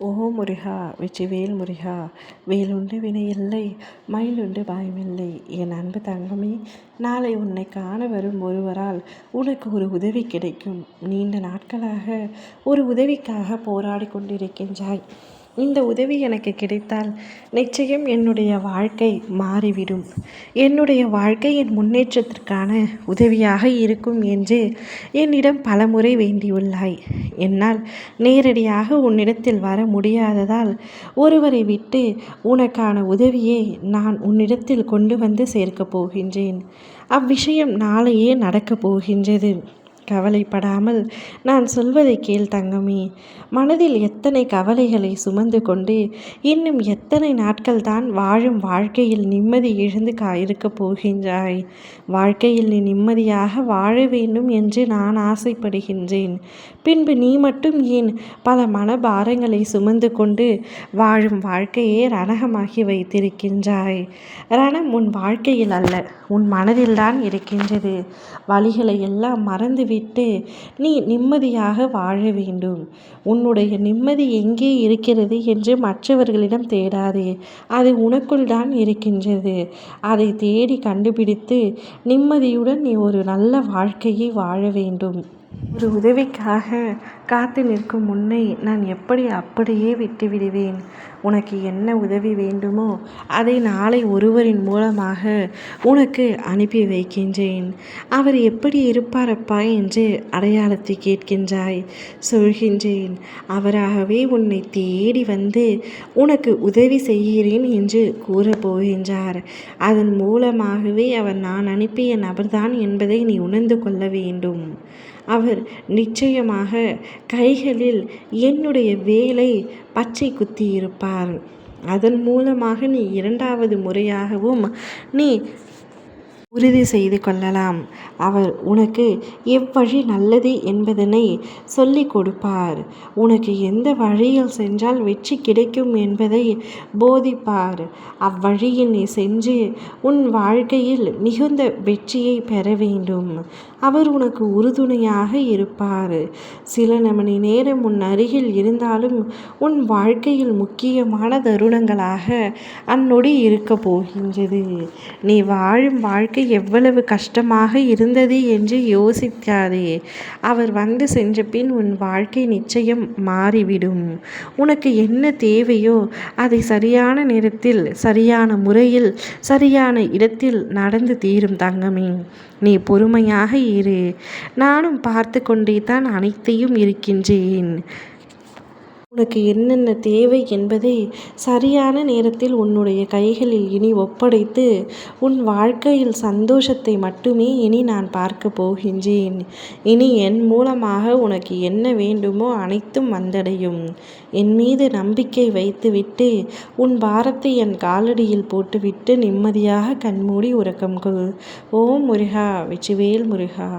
ஓ முருகா வெற்றிவேல் முருகா வேலுண்டு வினையில்லை மயிலுண்டு பயமில்லை. என் அன்பு தங்கமே நாளை உன்னை காண வரும் ஒருவரால் உனக்கு ஒரு உதவி கிடைக்கும். நீண்ட நாட்களாக ஒரு உதவிக்காக போராடி கொண்டிருக்கின்றாய். இந்த உதவி எனக்கு கிடைத்தால் நிச்சயம் என்னுடைய வாழ்க்கை மாறிவிடும். என்னுடைய வாழ்க்கையின் முன்னேற்றத்திற்கான உதவியாக இருக்கும் என்று என்னிடம் பலமுறை வேண்டியுள்ளாய். என்னால் நேரடியாக உன்னிடத்தில் வர முடியாததால் ஒருவரை விட்டு உனக்கான உதவியை நான் உன்னிடத்தில் கொண்டு வந்து சேர்க்கப் போகின்றேன். அவ்விஷயம் நாளையே நடக்கப் போகின்றது. கவலைப்படாமல் நான் சொல்வதை கேள் தங்கமே. மனதில் எத்தனை கவலைகளை சுமந்து கொண்டு இன்னும் எத்தனை நாட்கள் தான் வாழும் வாழ்க்கையில் நிம்மதி இழந்து கா இருக்கப் போகின்றாய். வாழ்க்கையில் நீ நிம்மதியாக வாழ வேண்டும் என்று நான் ஆசைப்படுகின்றேன். பின்பு நீ மட்டும் ஏன் பல மனபாரங்களை சுமந்து கொண்டு வாழும் வாழ்க்கையே ரணகமாகி வைத்திருக்கின்றாய்? ரணம் உன் வாழ்க்கையில் அல்ல உன் மனதில்தான் இருக்கின்றது. வழிகளை எல்லாம் மறந்து விட்டு நீ நிம்மதியாக வாழ வேண்டும். உன்னுடைய நிம்மதி எங்கே இருக்கிறது என்று மற்றவர்களிடம் தேடாதே. அது உனக்குள் தான் இருக்கின்றது. அதை தேடி கண்டுபிடித்து நிம்மதியுடன் நீ ஒரு நல்ல வாழ்க்கையை வாழ வேண்டும். ஒரு உதவிக்காக காத்து நிற்கும் முன்னை நான் எப்படி அப்படியே விட்டுவிடுவேன்? உனக்கு என்ன உதவி வேண்டுமோ அதை நாளை ஒருவரின் மூலமாக உனக்கு அனுப்பி வைக்கின்றேன். அவர் எப்படி இருப்பாரப்பா என்று அடையாளத்தை கேட்கின்றாய். சொல்கின்றேன் அவராகவே உன்னை தேடி வந்து உனக்கு உதவி செய்கிறேன் என்று கூறப்போகின்றார். அதன் மூலமாகவே அவர் நான் அனுப்பிய நபர்தான் என்பதை நீ உணர்ந்து கொள்ள வேண்டும். அவர் நிச்சயமாக கைகளில் என்னுடைய வேலை பச்சை குத்தியிருப்பார். அதன் மூலமாக நீ இரண்டாவது முறையாகவும் நீ உறுதி செய்து கொள்ளலாம். அவர் உனக்கு எவ்வழி நல்லது என்பதனை சொல்லி கொடுப்பார். உனக்கு எந்த வழியில் சென்றால் வெற்றி கிடைக்கும் என்பதை போதிப்பார். அவ்வழியில் நீ சென்று உன் வாழ்க்கையில் மிகுந்த வெற்றியை பெற வேண்டும். அவர் உனக்கு உறுதுணையாக இருப்பார். சில மணி நேரம் உன் அருகில் இருந்தாலும் உன் வாழ்க்கையில் முக்கியமான தருணங்களாக அந்நொடி இருக்க போகின்றது. நீ வாழும் வாழ்க்கை எவ்வளவு கஷ்டமாக இருந்தது என்று யோசிக்காதே. அவர் வந்து சென்ற பின் உன் வாழ்க்கை நிச்சயம் மாறிவிடும். உனக்கு என்ன தேவையோ அதை சரியான நேரத்தில் சரியான முறையில் சரியான இடத்தில் நடந்து தீரும் தங்கமே. நீ பொறுமையாக இரு. நானும் பார்த்து கொண்டே தான் அனைத்தையும் இருக்கின்றேன். உனக்கு என்னென்ன தேவை என்பதை சரியான நேரத்தில் உன்னுடைய கைகளில் இனி ஒப்படைத்து உன் வாழ்க்கையில் சந்தோஷத்தை மட்டுமே இனி நான் பார்க்க போகின்றேன். இனி என் மூலமாக உனக்கு என்ன வேண்டுமோ அனைத்தும் வந்தடையும். என் மீது நம்பிக்கை வைத்துவிட்டு உன் பாரத்தை என் காலடியில் போட்டுவிட்டு நிம்மதியாக கண்மூடி உறக்கம் கொள். ஓம் முருகா வெற்றிவேல் முருகா.